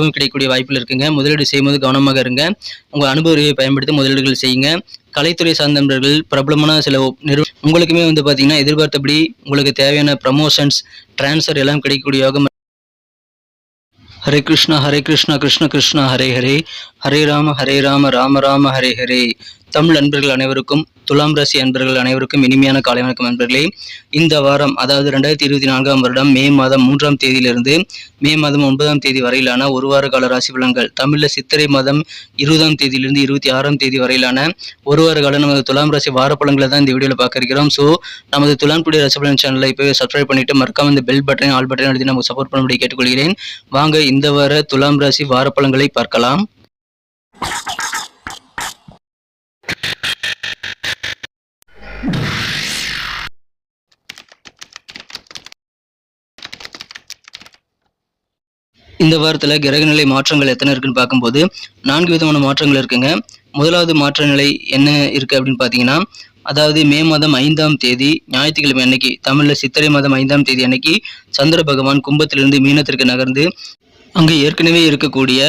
லாபம் கிடைக்கக்கூடிய வாய்ப்பில் இருக்குங்க. முதலீடு செய்யும்போது கவனமாக இருங்க. உங்கள் அனுபவத்தை பயன்படுத்தி முதலீடுகள் செய்யுங்க. கலைத்துறை சார்ந்தவர்கள் பிரபலமான சில நிறு உங்களுக்குமே வந்து பார்த்தீங்கன்னா எதிர்பார்த்தபடி உங்களுக்கு தேவையான ப்ரமோஷன்ஸ் ட்ரான்ஸ்ஃபர் எல்லாம் கிடைக்கக்கூடிய யோகம் ஹரே கிருஷ்ணா ஹரே கிருஷ்ணா கிருஷ்ண கிருஷ்ணா ஹரே ஹரே. ஹரே ராம ஹரே ராம ராம ராம ஹரே ஹரே. தமிழ் அன்பர்கள் அனைவருக்கும் துலாம் ராசி அன்பர்கள் அனைவருக்கும் இனிமையான காலை வணக்கம் அன்பர்களே. இந்த வாரம் அதாவது ரெண்டாயிரத்தி இருபத்தி நான்காம் வருடம் மே மாதம் மூன்றாம் தேதியிலிருந்து மே மாதம் ஒன்பதாம் தேதி வரையிலான ஒரு வார கால ராசி பலன்கள் தமிழில் சித்திரை மாதம் இருபதாம் தேதியிலிருந்து இருபத்தி ஆறாம் தேதி வரையிலான ஒரு வார கால நமது துலாம் ராசி வார பலன்களை தான் இந்த வீடியோவில் பார்க்க இருக்கிறோம். ஸோ நமது துலாம் குடி ராசி பலன் சேனலை இப்போவே சப்ஸ்கிரைப் பண்ணிட்டு மறக்காம இந்த பெல் பட்டன் ஆல் பட்டனை எழுதி நமக்கு சப்போர்ட் பண்ணும்படி கேட்டுக்கொள்கிறேன். வாங்க இந்த வார துலாம் ராசி வார பலன்களை பார்க்கலாம். இந்த வாரத்தில் கிரகநிலை மாற்றங்கள் எத்தனை இருக்குன்னு பார்க்கும்போது நான்கு விதமான மாற்றங்கள் இருக்குங்க. முதலாவது மாற்ற நிலை என்ன இருக்கு அப்படின்னு பார்த்தீங்கன்னா அதாவது மே மாதம் ஐந்தாம் தேதி ஞாயிற்றுக்கிழமை அன்னைக்கு தமிழில் சித்திரை மாதம் ஐந்தாம் தேதி அன்னைக்கு சந்திர பகவான் கும்பத்திலிருந்து மீனத்திற்கு நகர்ந்து அங்கே ஏற்கனவே இருக்கக்கூடிய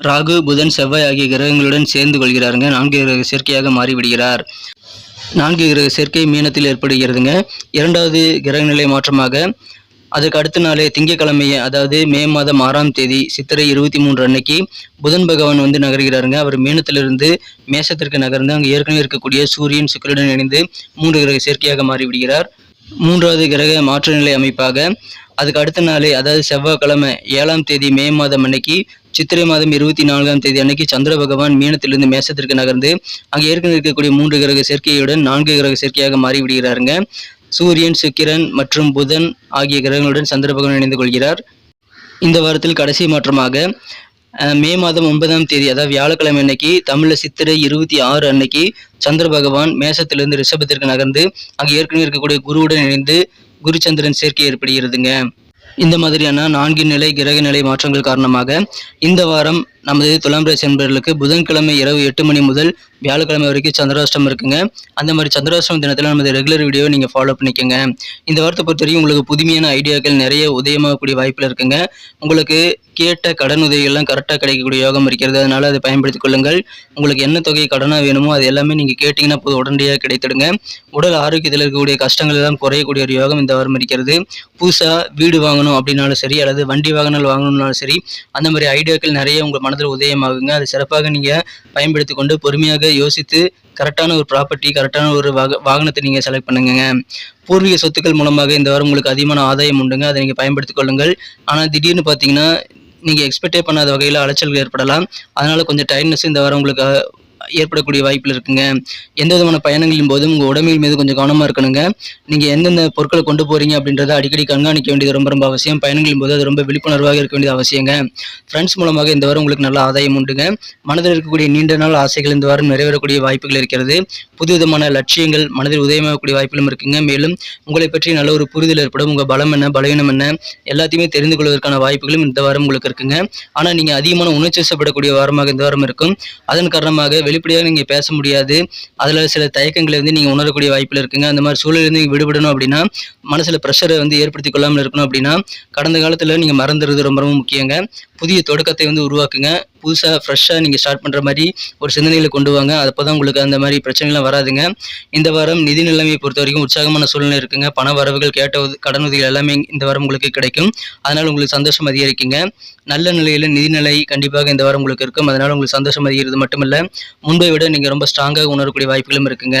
ராகு புதன் செவ்வாய் ஆகிய கிரகங்களுடன் சேர்ந்து கொள்கிறாருங்க. நான்கு கிரக சேர்க்கையாக மாறிவிடுகிறார். நான்கு கிரக சேர்க்கை மீனத்தில் ஏற்படுகிறதுங்க. இரண்டாவது கிரகநிலை மாற்றமாக அதுக்கு அடுத்த நாளே திங்கக்கிழமை அதாவது மே மாதம் ஆறாம் தேதி சித்திரை இருபத்தி மூன்று அன்னைக்கு புதன் பகவான் வந்து நகர்கிறாருங்க. அவர் மீனத்திலிருந்து மேசத்திற்கு நகர்ந்து அங்கே ஏற்கனவே இருக்கக்கூடிய சூரியன் சுக்கிரனுடன் இணைந்து மூன்று கிரக சேர்க்கையாக மாறிவிடுகிறார். மூன்றாவது கிரக மாற்று நிலை அமைப்பாக அதுக்கு அடுத்த நாளே அதாவது செவ்வாய்க்கிழமை ஏழாம் தேதி மே மாதம் அன்னைக்கு சித்திரை மாதம் இருபத்தி நான்காம் தேதி அன்னைக்கு சந்திர பகவான் மீனத்திலிருந்து மேசத்திற்கு நகர்ந்து அங்கே ஏற்கனவே இருக்கக்கூடிய மூன்று கிரக சேர்க்கையுடன் நான்கு கிரக சேர்க்கையாக மாறிவிடுகிறாருங்க. சூரியன் சுக்கிரன் மற்றும் புதன் ஆகிய கிரகங்களுடன் சந்திர பகவான் இணைந்து கொள்கிறார். இந்த வாரத்தில் கடைசி மாற்றமாக மே மாதம் ஒன்பதாம் தேதி அதாவது வியாழக்கிழமை அன்னைக்கு தமிழில் சித்திரை இருபத்தி ஆறு அன்னைக்கு சந்திர பகவான் மேசத்திலிருந்து ரிஷபத்திற்கு நகர்ந்து அங்கே ஏற்கனவே இருக்கக்கூடிய குருவுடன் இணைந்து குருச்சந்திரன் சேர்க்கை ஏற்படுகிறதுங்க. இந்த மாதிரியான நான்கு நிலை கிரக நிலை மாற்றங்கள் காரணமாக இந்த வாரம் நமது துலாம் ராசி என்பவர்களுக்கு புதன்கிழமை இரவு எட்டு மணி முதல் வியாழக்கிழமை வரைக்கும் சந்திராஷ்டம் இருக்குங்க. அந்த மாதிரி சந்திராஷ்டம் தினத்தில் நமது ரெகுலர் வீடியோவை நீங்கள் ஃபாலோ பண்ணிக்கோங்க. இந்த வாரத்தை பொறுத்தவரைக்கும் உங்களுக்கு புதுமையான ஐடியாக்கள் நிறைய உதயமாகக்கூடிய வாய்ப்பில் இருக்குங்க. உங்களுக்கு கேட்ட கடன் உதவிகள்லாம் கரெக்டாக கிடைக்கக்கூடிய யோகம் இருக்கிறது. அதனால் அதை பயன்படுத்திக் கொள்ளுங்கள். உங்களுக்கு என்ன தொகை கடனாக வேணுமோ அது எல்லாமே நீங்கள் கேட்டிங்கன்னா போதும். உடனடியாக கிடைத்திடுங்க. உடல் ஆரோக்கியத்தில் இருக்கக்கூடிய கஷ்டங்கள் எல்லாம் குறையக்கூடிய ஒரு யோகம் இந்த வாரம் இருக்கிறது. புதுசாக வீடு வாங்கணும் அப்படின்னாலும் சரி அல்லது வண்டி வாகனங்கள் வாங்கணும்னாலும் சரி அந்த மாதிரி ஐடியாக்கள் நிறைய உங்கள் மனதில் உதயமாகுங்க. அது சிறப்பாக நீங்கள் பயன்படுத்தி கொண்டு பொறுமையாக யோசித்து கரெக்டான ஒரு ப்ராப்பர்ட்டி கரெக்டான ஒரு வாக வாகனத்தை நீங்கள் செலக்ட் பண்ணுங்க பூர்வீக சொத்துக்கள் மூலமாக இந்த வாரம் உங்களுக்கு அதிகமான ஆதாயம் உண்டுங்க. அதை நீங்கள் பயன்படுத்திக் கொள்ளுங்கள். ஆனால் திடீர்னு பார்த்தீங்கன்னா நீங்கள் எக்ஸ்பெக்டே பண்ணாத வகையில் அலைச்சல்கள் ஏற்படலாம். அதனால் கொஞ்சம் டைட்னஸ் இந்த வாரம் உங்களுக்கு ஏற்படக்கூடிய வாய்ப்பில் இருக்குங்க. எந்த விதமான பயணங்களின் போதும் உங்கள் உடம்பில் மீது கொஞ்சம் கவனமாக இருக்கணுங்க. நீங்கள் எந்தெந்த பொருட்களை கொண்டு போகிறீங்க அப்படின்றத அடிக்கடி கண்காணிக்க வேண்டியது ரொம்ப ரொம்ப அவசியம். பயணங்களின் போது அது ரொம்ப விழிப்புணர்வாக இருக்க வேண்டியது அவசியங்க. ஃப்ரெண்ட்ஸ் மூலமாக இந்த வாரம் உங்களுக்கு நல்ல ஆதாயம் உண்டுங்க. மனதில் இருக்கக்கூடிய நீண்ட நாள் ஆசைகள் இந்த வாரம் நிறைவேறக்கூடிய வாய்ப்புகள் இருக்கிறது. புது விதமான லட்சியங்கள் மனதில் உதயமாகக்கூடிய வாய்ப்புகளும் இருக்குங்க. மேலும் உங்களை பற்றி நல்ல ஒரு புரிதல் ஏற்படும். உங்கள் பலம் என்ன பலவீனம் என்ன எல்லாத்தையுமே தெரிந்து கொள்வதற்கான வாய்ப்புகளும் இந்த வாரம் உங்களுக்கு இருக்குங்க. ஆனால் நீங்கள் அதிகமான உணர்ச்சி வாரமாக இந்த வாரம் இருக்கும். அதன் காரணமாக வெளிப்படையாக நீங்கள் பேச முடியாது. அதில் சில தயக்கங்களை வந்து நீங்கள் உணரக்கூடிய வாய்ப்பில் இருக்குங்க. அந்த மாதிரி சூழலிருந்து நீங்கள் விடுபடணும் அப்படின்னா மனசில் ப்ரெஷரை வந்து ஏற்படுத்தி கொள்ளாமல் இருக்கணும் அப்படின்னா கடந்த காலத்தில் நீங்கள் மறந்துடுறது ரொம்ப ரொம்ப முக்கியங்க. புதிய தொடக்கத்தை வந்து உருவாக்குங்க. புதுசாக ஃப்ரெஷ்ஷாக நீங்கள் ஸ்டார்ட் பண்ணுற மாதிரி ஒரு சிந்தனைகளை கொண்டு வாங்க. அப்போ தான் உங்களுக்கு அந்த மாதிரி பிரச்சனைலாம் வராதுங்க. இந்த வாரம் நிதி நிலைமையை பொறுத்த வரைக்கும் உற்சாகமான சூழ்நிலை இருக்குங்க. பண வரவுகள் கேட்ட கடன் உதவிகள் எல்லாமே இந்த வாரம் உங்களுக்கு கிடைக்கும். அதனால் உங்களுக்கு சந்தோஷம் அதிகரிக்குங்க. நல்ல நிலையில் நிதிநிலை கண்டிப்பாக இந்த வாரம் உங்களுக்கு இருக்கும். அதனால் உங்களுக்கு சந்தோஷம் அதிகரிக்கிறது மட்டுமல்ல முன்பை விட நீங்கள் ரொம்ப ஸ்ட்ராங்காக உணரக்கூடிய வாய்ப்புகளும் இருக்குங்க.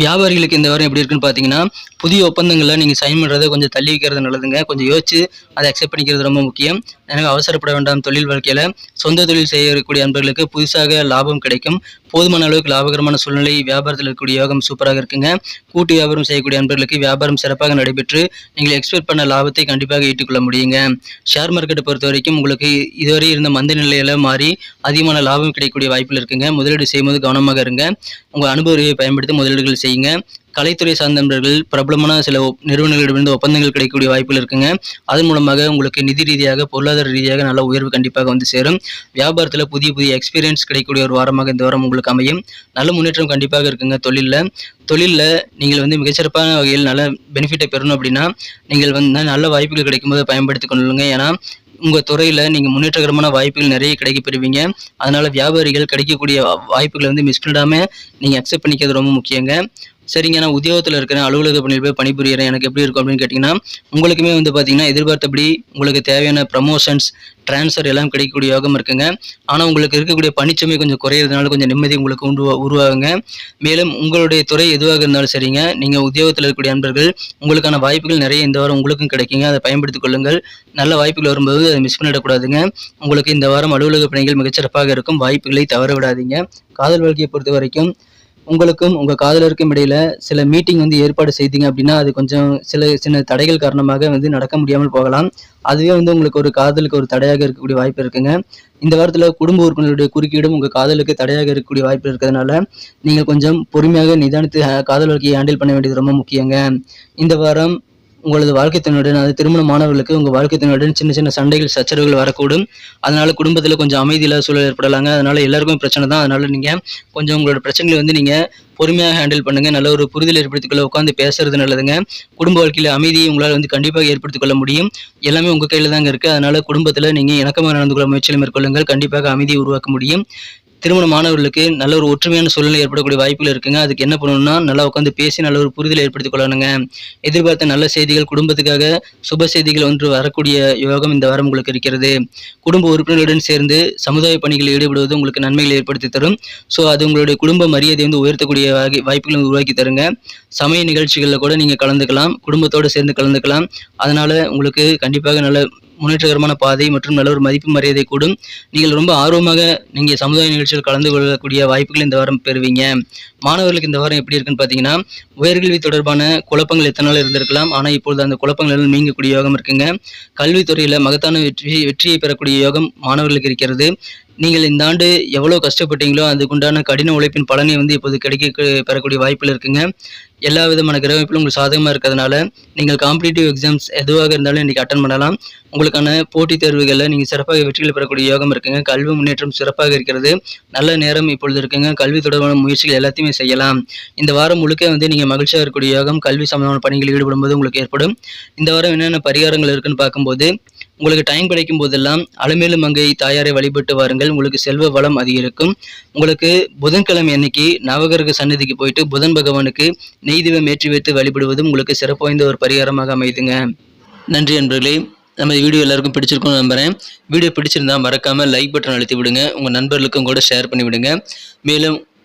வியாபாரிகளுக்கு இந்த வாரம் எப்படி இருக்குன்னு பார்த்தீங்கன்னா புதிய ஒப்பந்தங்களை நீங்கள் சைன் பண்ணுறதை கொஞ்சம் தள்ளி வைக்கிறது நல்லதுங்க. கொஞ்சம் யோசிச்சு அதை அக்செப்ட் பண்ணிக்கிறது ரொம்ப முக்கியம். எனக்கு அவசரப்பட வேண்டாம் தொழில் வாழ்க்கையில். சொந்த தொழில் செய்யக்கூடிய அன்பர்களுக்கு புதுசாக லாபம் கிடைக்கும். போதுமான அளவுக்கு லாபகரமான சூழ்நிலை வியாபாரத்தில் இருக்கக்கூடிய யோகம் சூப்பராக இருக்குங்க. கூட்டு வியாபாரம் செய்யக்கூடிய அன்பர்களுக்கு வியாபாரம் சிறப்பாக நடைபெற்று நீங்கள் எக்ஸ்பெக்ட் பண்ண லாபத்தை கண்டிப்பாக ஈட்டுக்கொள்ள முடியுங்க. ஷேர் மார்க்கெட்டை பொறுத்த வரைக்கும் உங்களுக்கு இதுவரை இருந்த மந்த நிலையில மாறி அதிகமான லாபம் கிடைக்கக்கூடிய வாய்ப்பில் இருக்குங்க. முதலீடு செய்யும்போது கவனமாக இருங்க. உங்கள் அனுபவ அறிவை பயன்படுத்தி முதலீடுகள் செய்யுங்க. கலைத்துறை சார்ந்த நண்பர்கள் பிரபலமான சில நிறுவனங்களிடமிருந்து ஒப்பந்தங்கள் கிடைக்கக்கூடிய வாய்ப்புகள் இருக்குங்க. அதன் மூலமாக உங்களுக்கு நிதி ரீதியாக பொருளாதார ரீதியாக நல்ல உயர்வு கண்டிப்பாக வந்து சேரும். வியாபாரத்தில் புதிய புதிய எக்ஸ்பீரியன்ஸ் கிடைக்கக்கூடிய ஒரு வாரமாக இந்த வாரம் உங்களுக்கு அமையும். நல்ல முன்னேற்றம் கண்டிப்பாக இருக்குங்க தொழிலில். தொழிலில் நீங்கள் வந்து மிகச்சிறப்பான வகையில் நல்ல பெனிஃபிட்டை பெறணும் அப்படின்னா நீங்கள் வந்து நல்ல வாய்ப்புகள் கிடைக்கும்போது பயன்படுத்திக் கொள்ளுங்க. ஏன்னா உங்கள் துறையில் நீங்கள் முன்னேற்றகரமான வாய்ப்புகள் நிறைய கிடைக்க பெறுவீங்க அதனால் வியாபாரிகள் கிடைக்கக்கூடிய வாய்ப்புகளை வந்து மிஸ் பண்ணிடாமல் நீங்கள் அக்செப்ட் பண்ணிக்கிறது ரொம்ப முக்கியங்க. சரிங்க நான் உத்தியோகத்தில் இருக்கிறேன் அலுவலக பணியில் போய் பணிபுரியறேன் எனக்கு எப்படி இருக்கும் அப்படின்னு கேட்டிங்கன்னா உங்களுக்குமே வந்து பார்த்தீங்கன்னா எதிர்பார்த்தபடி உங்களுக்கு தேவையான ப்ரமோஷன்ஸ் ட்ரான்ஸ்ஃபர் எல்லாம் கிடைக்கக்கூடிய யோகம் இருக்குங்க. ஆனால் உங்களுக்கு இருக்கக்கூடிய பணிச்சுமை கொஞ்சம் குறையிறதுனால கொஞ்சம் நிம்மதி உங்களுக்கு உண்டு உருவாகுங்க. மேலும் உங்களுடைய துறை எதுவாக இருந்தாலும் சரிங்க நீங்கள் உத்தியோகத்தில் இருக்கக்கூடிய நண்பர்கள் உங்களுக்கான வாய்ப்புகள் நிறைய இந்த வாரம் உங்களுக்கும் கிடைக்குங்க. அதை பயன்படுத்திக் கொள்ளுங்கள். நல்ல வாய்ப்புகள் வரும்போது அதை மிஸ் பண்ணிடக்கூடாதுங்க. உங்களுக்கு இந்த வாரம் அலுவலக பணிகள் மிகச்சிறப்பாக இருக்கும். வாய்ப்புகளை தவற விடாதீங்க. காதல் வாழ்க்கையை பொறுத்த வரைக்கும் உங்களுக்கும் உங்கள் காதலருக்கும் இடையில சில மீட்டிங் வந்து ஏற்பாடு செய்தீங்க அப்படின்னா அது கொஞ்சம் சில சின்ன தடைகள் காரணமாக வந்து நடக்க முடியாமல் போகலாம். அதுவே வந்து உங்களுக்கு ஒரு காதலுக்கு ஒரு தடையாக இருக்கக்கூடிய வாய்ப்பு இருக்குங்க. இந்த வாரத்தில் குடும்ப உறுப்பினருடைய குறுக்கீடும் உங்கள் காதலுக்கு தடையாக இருக்கக்கூடிய வாய்ப்பு இருக்கிறதுனால நீங்கள் கொஞ்சம் பொறுமையாக நிதானித்து அஹ், காதல் வாழ்க்கையை ஹேண்டில் பண்ண வேண்டியது ரொம்ப முக்கியங்க. இந்த வாரம் உங்களது வாழ்க்கை துணையுடன் அது திருமணமானவர்களுக்கு உங்கள் வாழ்க்கை துணையுடன் சின்ன சின்ன சண்டைகள் சச்சரவுகள் வரக்கூடும். அதனால் குடும்பத்தில் கொஞ்சம் அமைதி இல்லாத சூழல் ஏற்படலாங்க. அதனால் எல்லாருக்கும் பிரச்சனை தான். அதனால் நீங்கள் கொஞ்சம் உங்களோட பிரச்சனைகளை வந்து நீங்கள் பொறுமையாக ஹேண்டில் பண்ணுங்கள் நல்ல ஒரு புரிதல் ஏற்படுத்திக்கொள்ள உட்காந்து பேசுறது நல்லதுங்க. குடும்ப வாழ்க்கையில் அமைதியை உங்களால் வந்து கண்டிப்பாக ஏற்படுத்திக்கொள்ள முடியும். எல்லாமே உங்கள் கையில் தாங்க இருக்குது அதனால் குடும்பத்தில் நீங்கள் இணக்கமாக நடந்து கொள்ள முயற்சியில் மேற்கொள்ளுங்கள். கண்டிப்பாக அமைதியை உருவாக்க முடியும். திருமணமானவர்களுக்கு நல்ல ஒரு ஒற்றுமையான சூழ்நிலை ஏற்படக்கூடிய வாய்ப்புகள் இருக்குங்க. அதுக்கு என்ன பண்ணணும்னா நல்லா உட்காந்து பேசி நல்ல ஒரு புரிதலை ஏற்படுத்திக் கொள்ளணுங்க. எதிர்பார்த்த நல்ல செய்திகள் குடும்பத்துக்காக சுப செய்திகள் ஒன்று வரக்கூடிய யோகம் இந்த வாரம் உங்களுக்கு இருக்கிறது. குடும்ப உறுப்பினர்களுடன் சேர்ந்து சமுதாய பணிகளில் ஈடுபடுவது உங்களுக்கு நன்மைகளை ஏற்படுத்தி தரும். ஸோ அது உங்களுடைய குடும்ப மரியாதை வந்து உயர்த்தக்கூடிய வாய்ப்புகளை உருவாக்கி தருங்க. சமய நிகழ்ச்சிகளில் கூட நீங்கள் கலந்துக்கலாம். குடும்பத்தோடு சேர்ந்து கலந்துக்கலாம். அதனால் உங்களுக்கு கண்டிப்பாக நல்ல முன்னேற்றகரமான பாதை மற்றும் நல்ல ஒரு மதிப்பு மரியாதை கூடும். நீங்கள் ரொம்ப ஆர்வமாக நீங்கள் சமுதாய நிகழ்ச்சியில் கலந்து கொள்ளக்கூடிய வாய்ப்புகள் இந்த வாரம் பெறுவீங்க. மாணவர்களுக்கு இந்த வாரம் எப்படி இருக்குன்னு பார்த்தீங்கன்னா உயர்கல்வி தொடர்பான குழப்பங்கள் எத்தனால இருந்திருக்கலாம் ஆனால் இப்பொழுது அந்த குழப்பங்கள் எல்லாம் நீங்கக்கூடிய யோகம் இருக்குங்க. கல்வித்துறையில் மகத்தான வெற்றி வெற்றியை பெறக்கூடிய யோகம் மாணவர்களுக்கு இருக்கிறது. நீங்கள் இந்த ஆண்டு எவ்வளோ கஷ்டப்பட்டீங்களோ அதுக்குண்டான கடின உழைப்பின் பலனை வந்து இப்போது கிடைக்க பெறக்கூடிய வாய்ப்பில் இருக்குங்க. எல்லா விதமான கிரகமைப்பிலும் உங்களுக்கு சாதகமாக இருக்கிறதுனால நீங்கள் காம்படிட்டிவ் எக்ஸாம்ஸ் எதுவாக இருந்தாலும் இன்றைக்கி அட்டன் பண்ணலாம். உங்களுக்கான போட்டித் தேர்வுகளில் நீங்கள் சிறப்பாக வெற்றிகள் பெறக்கூடிய யோகம் இருக்குங்க. கல்வி முன்னேற்றம் சிறப்பாக இருக்கிறது. நல்ல நேரம் இப்பொழுது இருக்குங்க. கல்வி தொடர்பான முயற்சிகள் எல்லாத்தையுமே செய்யலாம். இந்த வாரம் முழுக்க வந்து நீங்கள் மகிழ்ச்சியாக இருக்கக்கூடிய யோகம் கல்வி சம்பந்தமான பணிகளில் ஈடுபடும்போது உங்களுக்கு ஏற்படும். இந்த வாரம் என்னென்ன பரிகாரங்கள் இருக்குன்னு பார்க்கும்போது உங்களுக்கு டைம் கிடைக்கும் போதெல்லாம் அலமேலு மங்கை தாயாரை வழிபட்டு வாருங்கள். உங்களுக்கு செல்வ வளம் அதிகரிக்கும். உங்களுக்கு புதன்கிழமை அன்னைக்கு நவகரக சன்னதிக்கு போயிட்டு புதன் பகவானுக்கு நெய்தீபம் ஏற்றி வைத்து வழிபடுவதும் உங்களுக்கு சிறப்பு வாய்ந்த ஒரு பரிகாரமாக அமைதுங்க. நன்றி நண்பர்களே நம்ம வீடியோ எல்லாருக்கும் பிடிச்சிருக்கும்னு நம்புகிறேன் வீடியோ பிடிச்சிருந்தா மறக்காமல் லைக் பட்டன் அழுத்தி விடுங்க. உங்கள் நண்பர்களுக்கும் கூட ஷேர் பண்ணி விடுங்க. மேலும்